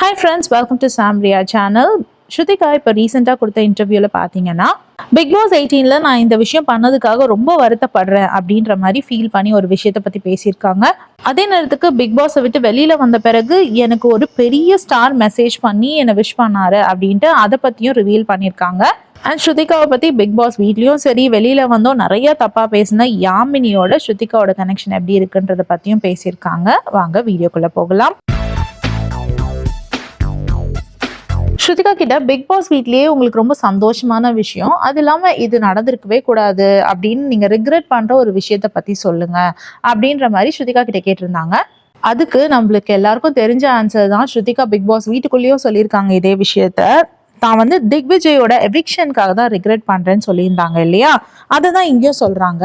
Hi friends welcome to Samriya channel Shruthika இப்போ ரீசெண்டாக கொடுத்த இன்டர்வியூவில் பார்த்தீங்கன்னா பிக் பாஸ் எயிட்டீனில் நான் இந்த விஷயம் பண்ணதுக்காக ரொம்ப வருத்தப்படுறேன் அப்படின்ற மாதிரி ஃபீல் பண்ணி ஒரு விஷயத்தை பற்றி பேசியிருக்காங்க. அதே நேரத்துக்கு பிக் பாஸை விட்டு வெளியில் வந்த பிறகு எனக்கு ஒரு பெரிய ஸ்டார் மெசேஜ் பண்ணி என்னை விஷ் பண்ணாரு அப்படின்ட்டு அதை பற்றியும் ரிவீல் பண்ணியிருக்காங்க. அண்ட் ஸ்ருதிகாவை பற்றி பிக் பாஸ் வீட்லேயும் சரி வெளியில் வந்தோம் நிறைய தப்பாக பேசின யாமினியோட ஸ்ருதிகாவோட கனெக்ஷன் எப்படி இருக்குன்றதை பற்றியும் பேசியிருக்காங்க. வாங்க வீடியோக்குள்ளே போகலாம். ஸ்ருதிகா கிட்ட பிக் பாஸ் வீட்லயே உங்களுக்கு ரொம்ப சந்தோஷமான விஷயம். அது இல்லாம இது நடந்திருக்கவே கூடாது அப்படின்னு நீங்க ரிக்ரெட் பண்ற ஒரு விஷயத்த பத்தி சொல்லுங்க அப்படின்ற மாதிரி ஸ்ருதிகா கிட்ட கேட்டிருந்தாங்க. அதுக்கு நம்மளுக்கு எல்லாருக்கும் தெரிஞ்ச ஆன்சர் தான் ஸ்ருதிகா பிக் பாஸ் வீட்டுக்குள்ளேயும் சொல்லியிருக்காங்க இதே விஷயத்த. தான் வந்து திக்விஜயோட எவிக்ஷனுக்காக தான் ரிக்ரெட் பண்றேன்னு சொல்லியிருந்தாங்க இல்லையா? அதை தான் இங்கேயும் சொல்றாங்க.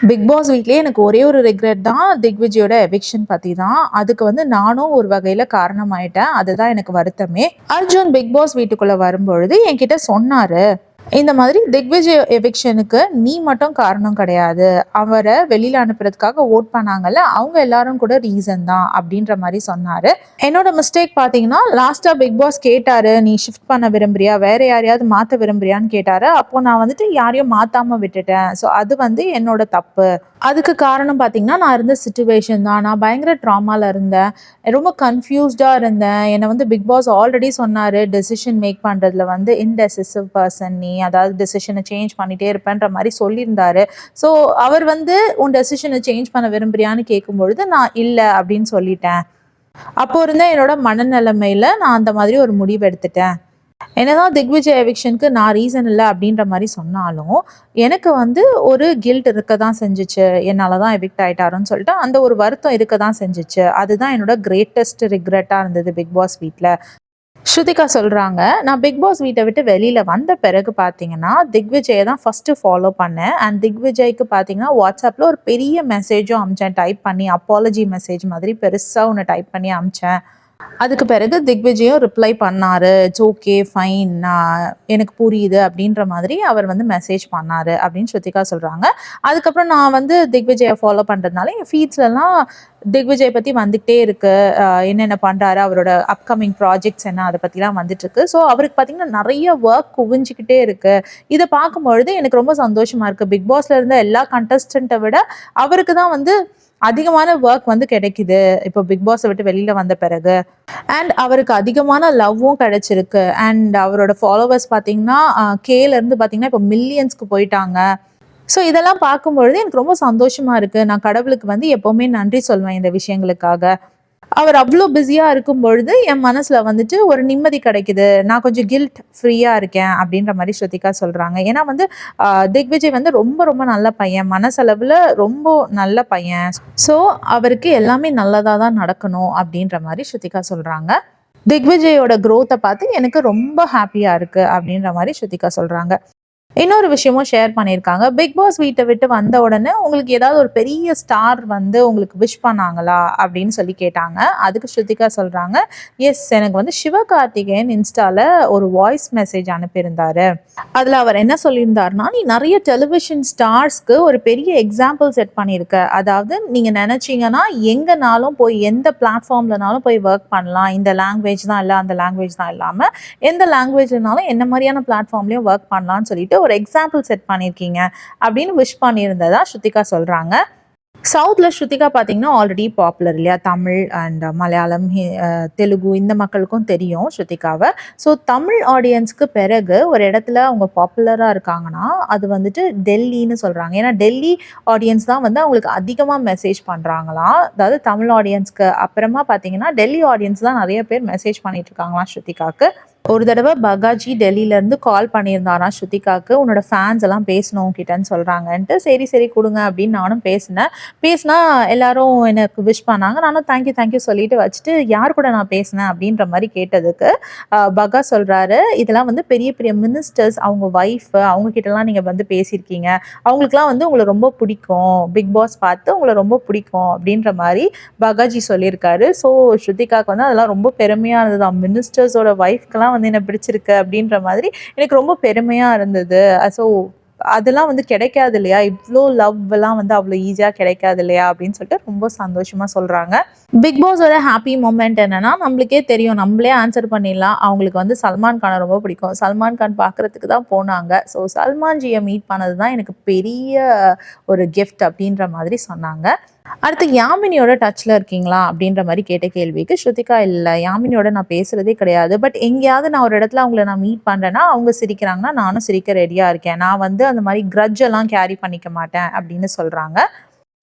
பிக் பாஸ் வீட்லேயே எனக்கு ஒரே ஒரு ரெக்ரெட் தான் திக்விஜயோட எவிக்ஷன் பத்தி தான். அதுக்கு வந்து நானும் ஒரு வகையில காரணமாயிட்டேன். அதுதான் எனக்கு வருத்தமே. அர்ஜுன் பிக் பாஸ் வீட்டுக்குள்ள வரும்பொழுது என்கிட்ட சொன்னாரு இந்த மாதிரி திக்விஜய் எவிக்ஷனுக்கு நீ மட்டும் காரணம் கிடையாது. அவரை வெளியில் அனுப்புறதுக்காக ஓட் பண்ணாங்கல்ல அவங்க எல்லாரும் கூட ரீசன் தான் அப்படின்ற மாதிரி சொன்னார். என்னோட மிஸ்டேக் பார்த்தீங்கன்னா லாஸ்ட்டாக பிக் பாஸ் கேட்டார் நீ ஷிஃப்ட் பண்ண விரும்புறியா? வேற யாரையாவது மாற்ற விரும்புறியான்னு கேட்டார். அப்போ நான் வந்துட்டு யாரையும் மாற்றாமல் விட்டுட்டேன். ஸோ அது வந்து என்னோட தப்பு. அதுக்கு காரணம் பார்த்தீங்கன்னா நான் இருந்த சுச்சுவேஷன் தான். நான் பயங்கர ட்ராமாவில் இருந்தேன். ரொம்ப கன்ஃபியூஸ்டாக இருந்தேன். என்னை வந்து பிக் பாஸ் ஆல்ரெடி சொன்னார் டெசிஷன் மேக் பண்ணுறதுல வந்து இன்டெசிசிவ் பர்சன் நீ. அதாவது டெசிஷனை சேஞ்ச் பண்ணிகிட்டே இருப்பேன்ற மாதிரி சொல்லியிருந்தாரு. ஸோ அவர் வந்து உன் டெசிஷனை சேஞ்ச் பண்ண விரும்புறியான்னு கேட்கும்பொழுது நான் இல்லை அப்படின்னு சொல்லிட்டேன். அப்போ இருந்தால் என்னோட மனநிலைமையில் நான் அந்த மாதிரி ஒரு முடிவு எடுத்துட்டேன். என்னதான் திக்விஜய் எவிக்ஷனுக்கு நான் ரீசன் இல்லை அப்படின்ற மாதிரி சொன்னாலும் எனக்கு வந்து ஒரு கில்ட் இருக்க தான் செஞ்சிச்சு. என்னால் தான் எவிக்ட் ஆகிட்டாருன்னு சொல்லிட்டு அந்த ஒரு வருத்தம் இருக்க தான் செஞ்சிச்சு. அதுதான் என்னோட கிரேட்டஸ்ட் ரிக்ரெட்டாக இருந்தது பிக் பாஸ் வீட்டில் ஸ்ருதிகா சொல்கிறாங்க நான் பிக் பாஸ் வீட்டை விட்டு வெளியில் வந்த பிறகு பார்த்தீங்கன்னா திக்விஜயை தான் ஃபஸ்ட்டு ஃபாலோ பண்ணேன். அண்ட் திக்விஜய்க்கு பார்த்தீங்கன்னா வாட்ஸ்அப்பில் ஒரு பெரிய மெசேஜும் அமிச்சேன். டைப் பண்ணி அப்பாலஜி மெசேஜ் மாதிரி பெருசாக ஒன்று டைப் பண்ணி அமிச்சேன். அதுக்கு பிறகு திக்விஜயும் ரிப்ளை பண்ணாரு. இட்ஸ் ஓகே ஃபைன் நான் எனக்கு புரியுது அப்படின்ற மாதிரி அவர் வந்து மெசேஜ் பண்ணாரு அப்படின்னு ஸ்ருத்திகா சொல்றாங்க. அதுக்கப்புறம் நான் வந்து திக்விஜயை ஃபாலோ பண்றதுனால என் ஃபீட்ஸ்லலாம் திக்விஜய் பத்தி வந்துகிட்டே இருக்கு. என்னென்ன பண்றாரு அவரோட அப்கமிங் ப்ராஜெக்ட்ஸ் என்ன அதை பத்திலாம் வந்துட்டு இருக்கு. ஸோ அவருக்கு பார்த்தீங்கன்னா நிறைய ஒர்க் குவிஞ்சிக்கிட்டே இருக்கு. இதை பார்க்கும்பொழுது எனக்கு ரொம்ப சந்தோஷமா இருக்கு. பிக் பாஸ்ல இருந்த எல்லா கண்டஸ்டண்ட்டை விட அவருக்கு தான் வந்து அதிகமான ஒர்க் வந்து கிடைக்குது. இப்போ பிக் பாஸை விட்டு வெளியில வந்த பிறகு. அண்ட் அவருக்கு அதிகமான லவ்வும் கிடைச்சிருக்கு. அண்ட் அவரோட ஃபாலோவர்ஸ் பார்த்தீங்கன்னா கேல இருந்து பார்த்தீங்கன்னா இப்போ மில்லியன்ஸ்க்கு போயிட்டாங்க. ஸோ இதெல்லாம் பார்க்கும்பொழுது எனக்கு ரொம்ப சந்தோஷமா இருக்கு. நான் கடவுளுக்கு வந்து எப்பவுமே நன்றி சொல்வேன் இந்த விஷயங்களுக்காக. அவர் அவ்வளோ பிஸியாக இருக்கும் பொழுது என் மனசில் வந்துட்டு ஒரு நிம்மதி கிடைக்குது. நான் கொஞ்சம் கில்ட் ஃப்ரீயாக இருக்கேன் அப்படின்ற மாதிரி ஸ்ருதிகா சொல்கிறாங்க ஏன்னா வந்து திக்விஜய் வந்து ரொம்ப ரொம்ப நல்ல பையன். மனசளவில் ரொம்ப நல்ல பையன். ஸோ அவருக்கு எல்லாமே நல்லதாக தான் நடக்கணும் அப்படின்ற மாதிரி ஸ்ருதிகா சொல்கிறாங்க திக்விஜயோட க்ரோத்தை பார்த்து எனக்கு ரொம்ப ஹாப்பியாக இருக்குது அப்படின்ற மாதிரி ஸ்ருதிகா சொல்கிறாங்க இன்னொரு விஷயமும் ஷேர் பண்ணியிருக்காங்க. பிக் பாஸ் வீட்டை விட்டு வந்த உடனே உங்களுக்கு ஏதாவது ஒரு பெரிய ஸ்டார் வந்து உங்களுக்கு விஷ் பண்ணாங்களா அப்படின்னு சொல்லி கேட்டாங்க. அதுக்கு ஸ்ருதிகா சொல்கிறாங்க எஸ் எனக்கு வந்து சிவகார்த்திகேயன் இன்ஸ்டால ஒரு வாய்ஸ் மெசேஜ் அனுப்பியிருந்தார். அதில் அவர் என்ன சொல்லியிருந்தாருன்னா நீ நிறைய டெலிவிஷன் ஸ்டார்ஸ்க்கு ஒரு பெரிய எக்ஸாம்பிள் செட் பண்ணியிருக்க. அதாவது நீங்கள் நினச்சிங்கன்னா எங்கேனாலும் போய் எந்த பிளாட்ஃபார்ம்லனாலும் போய் ஒர்க் பண்ணலாம். இந்த லாங்குவேஜ் தான் இல்லை அந்த லாங்குவேஜ் தான் இல்லாமல் எந்த லாங்குவேஜ்னாலும் என்ன மாதிரியான பிளாட்ஃபார்ம்லேயும் ஒர்க் பண்ணலாம்னு சொல்லிட்டு ஒரு எக்ஸாம்பிள் செட் பண்ணியிருக்கீங்க அப்படின்னு விஷ் பண்ணியிருந்ததா ஸ்ருதிகா சொல்கிறாங்க சவுத்தில் ஸ்ருதிகா பார்த்தீங்கன்னா ஆல்ரெடி பாப்புலர் இல்லையா? தமிழ் அண்ட் மலையாளம் தெலுங்கு இந்த மக்களுக்கும் தெரியும் ஸ்ருதிகாவை. ஸோ தமிழ் ஆடியன்ஸ்க்கு பிறகு ஒரு இடத்துல அவங்க பாப்புலராக இருக்காங்கன்னா அது வந்துட்டு டெல்லின்னு சொல்கிறாங்க ஏன்னா டெல்லி ஆடியன்ஸ் தான் வந்து அவங்களுக்கு அதிகமாக மெசேஜ் பண்ணுறாங்களாம் அதாவது தமிழ் ஆடியன்ஸ்க்கு அப்புறமா பார்த்தீங்கன்னா டெல்லி ஆடியன்ஸ் தான் நிறைய பேர் மெசேஜ் பண்ணிட்டு இருக்காங்களாம் ஸ்ருத்திகாவுக்கு ஒரு தடவை பகாஜி டெல்லியிலேருந்து கால் பண்ணியிருந்தானா ஸ்ருதிகாக்கு உன்னோட ஃபேன்ஸ் எல்லாம் பேசணும் உன்கிட்டன்னு சொல்கிறாங்கன்ட்டு சரி சரி கொடுங்க அப்படின்னு நானும் பேசினேன். பேசினா எல்லாரும் எனக்கு விஷ் பண்ணாங்க. நானும் தேங்க்யூ தேங்க்யூ சொல்லிட்டு வச்சுட்டு யார் கூட நான் பேசினேன்? அப்படின்ற மாதிரி கேட்டதுக்கு பகா சொல்கிறாரு இதெல்லாம் வந்து பெரிய பெரிய மினிஸ்டர்ஸ் அவங்க ஒய்ஃப் அவங்க கிட்டலாம் நீங்கள் வந்து பேசியிருக்கீங்க. அவங்களுக்குலாம் வந்து உங்களை ரொம்ப பிடிக்கும். பிக் பாஸ் பார்த்து உங்களை ரொம்ப பிடிக்கும் அப்படின்ற மாதிரி பகாஜி சொல்லியிருக்காரு. ஸோ ஸ்ருதிகாக்கு வந்து அதெல்லாம் ரொம்ப பெருமையாக இருந்தது மினிஸ்டர்ஸோட வந்து என்ன பிடிச்சிருக்கு அப்படின்ற மாதிரி எனக்கு ரொம்ப பெருமையாக இருந்தது. ஸோ அதெல்லாம் வந்து கிடைக்காது இல்லையா? இவ்வளோ லவ்லாம் வந்து அவ்வளோ ஈஸியாக கிடைக்காது இல்லையா? அப்படின்னு சொல்லிட்டு ரொம்ப சந்தோஷமாக சொல்கிறாங்க பிக் பாஸோட ஹாப்பி மூமெண்ட் என்னன்னா நம்மளுக்கே தெரியும். நம்மளே ஆன்சர் பண்ணிடலாம். அவங்களுக்கு வந்து சல்மான் கானை ரொம்ப பிடிக்கும். சல்மான் கான் பார்க்குறதுக்கு தான் போனாங்க. ஸோ சல்மான் ஜியை மீட் பண்ணது தான் எனக்கு பெரிய ஒரு கிஃப்ட் அப்படின்ற மாதிரி சொன்னாங்க. அடுத்து யாமினியோட டச்சில் இருக்கீங்களா அப்படின்ற மாதிரி கேட்ட கேள்விக்கு ஸ்ருதிகா இல்லை யாமினியோட நான் பேசுகிறதே கிடையாது. பட் எங்கேயாவது நான் ஒரு இடத்துல அவங்கள நான் மீட் பண்ணுறேன்னா அவங்க சிரிக்கிறாங்கன்னா நானும் சிரிக்க ரெடியாக இருக்கேன். நான் வந்து அந்த மாதிரி grudge எல்லாம் கேரி பண்ணிக்க மாட்டேன் அப்படின்னு சொல்கிறாங்க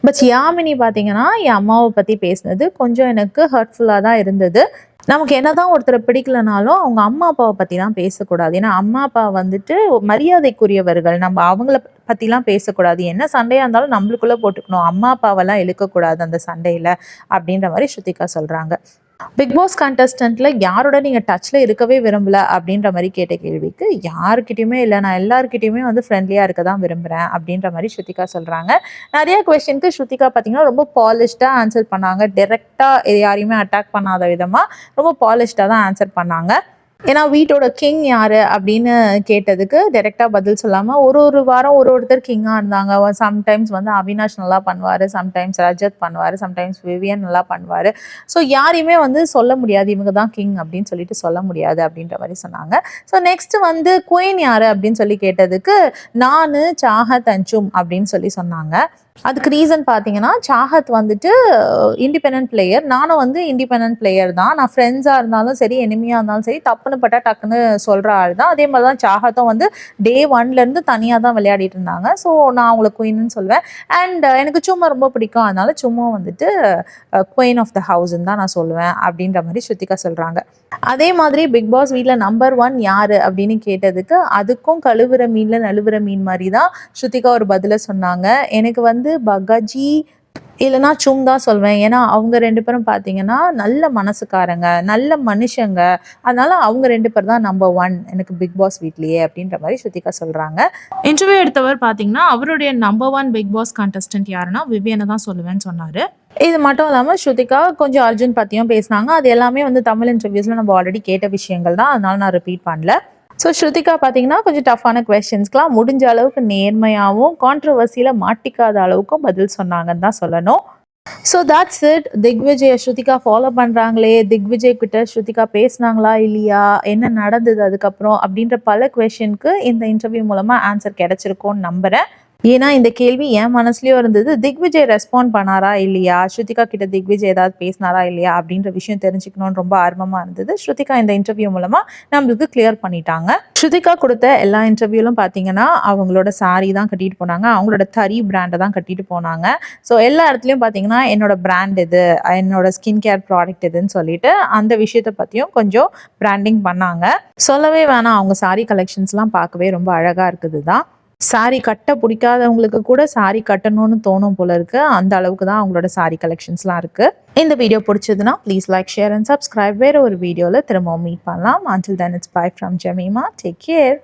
பட் யாமினி பார்த்தீங்கன்னா என் அம்மாவை பற்றி பேசினது கொஞ்சம் எனக்கு ஹர்ட்ஃபுல்லாக தான் இருந்தது. நமக்கு என்னதான் ஒருத்தரை பிடிக்கலனாலும் அவங்க அம்மா அப்பாவை பற்றிலாம் பேசக்கூடாது. ஏன்னா அம்மா அப்பா வந்துட்டு மரியாதைக்குரியவர்கள். நம்ம அவங்கள பற்றிலாம் பேசக்கூடாது. என்ன சண்டையாக இருந்தாலும் நம்மளுக்குள்ளே போட்டுக்கணும். அம்மா அப்பாவெல்லாம் இழுக்கக்கூடாது அந்த சண்டையில் அப்படின்ற மாதிரி ஸ்ருதிகா சொல்கிறாங்க பிக் பாஸ் கண்டஸ்டன்ட்ல யாரோட நீங்கள் டச்சில் இருக்கவே விரும்பல அப்படின்ற மாதிரி கேட்ட கேள்விக்கு யாருக்கிட்டையுமே இல்லை. நான் எல்லாருக்கிட்டையுமே வந்து ஃப்ரெண்ட்லியாக இருக்க தான் விரும்புகிறேன் அப்படின்ற மாதிரி ஸ்ருதிகா சொல்கிறாங்க நிறைய கொஸ்டினுக்கு ஸ்ருதிகா பார்த்தீங்கன்னா ரொம்ப பாலிஷ்டாக ஆன்சர் பண்ணாங்க. டெரெக்டாக யாரையுமே அட்டாக் பண்ணாத விதமாக ரொம்ப பாலிஷ்டாக தான் ஆன்சர் பண்ணாங்க. ஏன்னா வீட்டோட கிங் யாரு அப்படின்னு கேட்டதுக்கு டேரெக்டாக பதில் சொல்லாமல் ஒரு ஒரு வாரம் ஒரு ஒருத்தர் கிங்காக இருந்தாங்க. சம்டைம்ஸ் வந்து அவினாஷ் நல்லா பண்ணுவார் சம்டைம்ஸ் ரஜத் பண்ணுவார் சம்டைம்ஸ் விவியன் நல்லா பண்ணுவார். ஸோ யாரையுமே வந்து சொல்ல முடியாது இவங்க தான் கிங் அப்படின்னு சொல்லிட்டு சொல்ல முடியாது அப்படின்ற மாதிரி சொன்னாங்க. ஸோ நெக்ஸ்ட் வந்து குயின் யாரு அப்படின்னு சொல்லி கேட்டதுக்கு நான் சாக தஞ்சும் அப்படின்னு சொல்லி சொன்னாங்க. அதுக்கு ரீசன் பார்த்தீங்கன்னா சாஹத் வந்துட்டு இண்டிபெண்ட் பிளேயர் நானும் வந்து இண்டிபெண்ட் பிளேயர் தான். நான் ஃப்ரெண்ட்ஸாக இருந்தாலும் சரி எனிமியாக இருந்தாலும் சரி தப்புன்னு பட்டா டக்குன்னு சொல்கிற ஆள் தான். அதே மாதிரி தான் சாஹத்தும் வந்து டே ஒன்லேருந்து தனியாக தான் விளையாடிட்டு இருந்தாங்க. ஸோ நான் அவங்கள குயின்னு சொல்லுவேன் அண்ட் எனக்கு சும்மா ரொம்ப பிடிக்கும். அதனால சும்மா வந்துட்டு குயின் ஆஃப் த ஹவுஸ்ன்னு தான் நான் சொல்லுவேன் அப்படின்ற மாதிரி ஸ்ருத்திகா சொல்கிறாங்க அதே மாதிரி பிக் பாஸ் வீட்டில் நம்பர் ஒன் யார் அப்படின்னு கேட்டதுக்கு அதுக்கும் கழுவுற மீனில் நழுவுற மீன் மாதிரி தான் ஸ்ருத்திகா ஒரு பதிலை சொன்னாங்க. எனக்கு வந்து பகாஜி இல்லைனா சும் தான் சொல்வேன். ஏன்னா அவங்க ரெண்டு பேரும் பார்த்தீங்கன்னா நல்ல மனசுக்காரங்க நல்ல மனுஷங்க. அதனால அவங்க ரெண்டு பேர் தான் நம்பர் ஒன் எனக்கு பிக் பாஸ் வீட்லேயே அப்படின்ற மாதிரி ஸ்ருதிகா சொல்கிறாங்க இன்டர்வியூ எடுத்தவர் பார்த்தீங்கன்னா அவருடைய number one Bigg Boss contestant யாருன்னா விவியனை தான் சொல்லுவேன்னு சொன்னார். இது மட்டும் இல்லாமல் ஸ்ருதிகா கொஞ்சம் அர்ஜுன் பற்றியும் பேசினாங்க. அது எல்லாமே வந்து தமிழ் இன்டர்வியூஸில் நம்ம ஆல்ரெடி கேட்ட விஷயங்கள் தான். அதனால நான் ரிப்பீட் பண்ணல. ஸோ ஸ்ருதிகா பார்த்தீங்கன்னா கொஞ்சம் டஃப்பான கொஸ்டின்ஸ்க்குலாம் முடிஞ்ச அளவுக்கு நேர்மையாகவும் கான்ட்ரவர்சியில் மாட்டிக்காத அளவுக்கும் பதில் சொன்னாங்கன்னு தான் சொல்லணும். So that's it Digvijay Shrutika follow பண்ணுறாங்களே திக்விஜய் கிட்ட ஸ்ருதிகா பேசுனாங்களா இல்லையா? என்ன நடந்தது அதுக்கப்புறம்? அப்படின்ற பல கொஷனுக்கு இந்த இன்டர்வியூ மூலமாக ஆன்சர் கிடச்சிருக்கோன்னு நம்புகிறேன் ஏன்னா இந்த கேள்வி என் மனசுலயும் இருந்தது திக்விஜய் ரெஸ்பாண்ட் பண்ணாரா இல்லையா? ஸ்ருதிகா கிட்ட திக்விஜய் ஏதாவது பேசினாரா இல்லையா? அப்படின்ற விஷயம் தெரிஞ்சுக்கணும்னு ரொம்ப ஆர்வமா இருந்தது. ஸ்ருதிகா இந்த இன்டர்வியூ மூலமா நம்மளுக்கு கிளியர் பண்ணிட்டாங்க. ஸ்ருதிகா கொடுத்த எல்லா இன்டர்வியூலும் பார்த்தீங்கன்னா அவங்களோட saree தான் கட்டிட்டு போனாங்க. அவங்களோட தறி பிராண்டை தான் கட்டிட்டு போனாங்க. ஸோ எல்லா இடத்துலையும் பார்த்தீங்கன்னா என்னோட பிராண்ட் இது என்னோட ஸ்கின் கேர் ப்ராடக்ட் இதுன்னு சொல்லிட்டு அந்த விஷயத்தை பற்றியும் கொஞ்சம் பிராண்டிங் பண்ணாங்க. சொல்லவே வேணாம் அவங்க saree கலெக்ஷன்ஸ்லாம் பார்க்கவே ரொம்ப அழகாக இருக்குது தான் சாரி கட்ட பிடிக்காதவங்களுக்கு கூட சாரி கட்டணும்னு தோணும் போல இருக்கு. அந்த அளவுக்கு தான் அவங்களோட சாரி கலெக்ஷன்ஸ்லாம் இருக்குது இந்த வீடியோ பிடிச்சதுன்னா please like share and subscribe வேறு ஒரு வீடியோவில் திரும்பவும் மீட் பண்ணலாம். Until then it's bye from Jemima take care